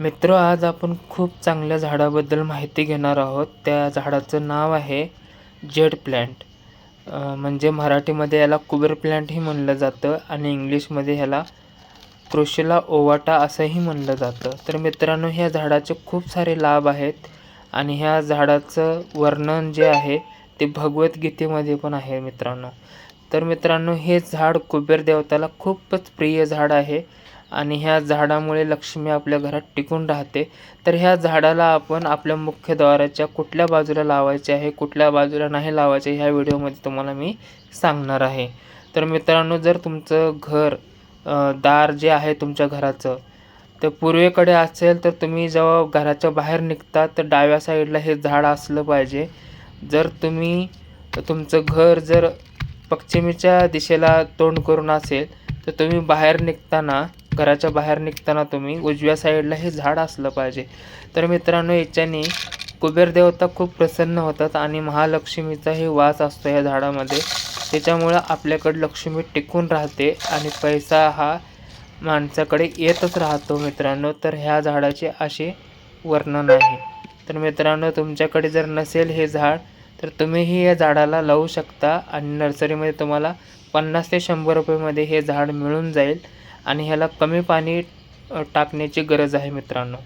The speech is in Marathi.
मित्र आज आपण खूप चांगल्या झाडाबद्दल माहिती घेणार आहोत. त्या झाडाचं नाव आहे जेड प्लॅन्ट. म्हणजे मराठीमध्ये याला कुबेर प्लॅन्टही म्हणलं जातं आणि इंग्लिशमध्ये ह्याला कृषीला ओवाटा असंही म्हणलं जातं. तर मित्रांनो ह्या झाडाचे खूप सारे लाभ आहेत आणि ह्या झाडाचं वर्णन जे आहे ते भगवद्गीतेमध्ये पण आहे मित्रांनो. तर मित्रांनो हे झाड कुबेर देवताला खूपच प्रिय झाड आहे. आणि ह्या झाडामुळे लक्ष्मी आपल्या घरात टिकून राहते. तर ह्या झाडाला आपण आपल्या मुख्य द्वाराच्या कुठल्या बाजूला लावायचे आहे कुठल्या बाजूला नाही लावायचे ह्या व्हिडिओमध्ये तुम्हाला मी सांगणार आहे. तर मित्रांनो जर तुमचं घर दार जे आहे तुमच्या घराचं तर पूर्वेकडे असेल तर तुम्ही जेव्हा घराच्या बाहेर निघता तर डाव्या साईडला हे झाड असलं पाहिजे. जर तुम्ही तुमचं घर जर पश्चिमेच्या दिशेला तोंड करून असेल तर तुम्ही बाहेर निघताना घराच्या बाहेर निघताना तुम्ही उजव्या साईडला हे झाड असलं पाहिजे. तर मित्रांनो याच्याने कुबेर देवता खूप प्रसन्न होतात आणि महालक्ष्मीचाही वास असतो या झाडामध्ये. त्याच्यामुळं आपल्याकडे लक्ष्मी टिकून राहते आणि पैसा हा माणसाकडे येतच राहतो मित्रांनो. तर ह्या झाडाचे असे वर्णन आहे. तर मित्रांनो तुमच्याकडे जर नसेल हे झाड तर तुम्हीही या झाडाला लावू शकता आणि नर्सरीमध्ये तुम्हाला पन्नास ते शंभर रुपयेमध्ये हे झाड मिळून जाईल. आणि ह्याला कमी पाणी टाकण्याची गरज आहे मित्रांनो.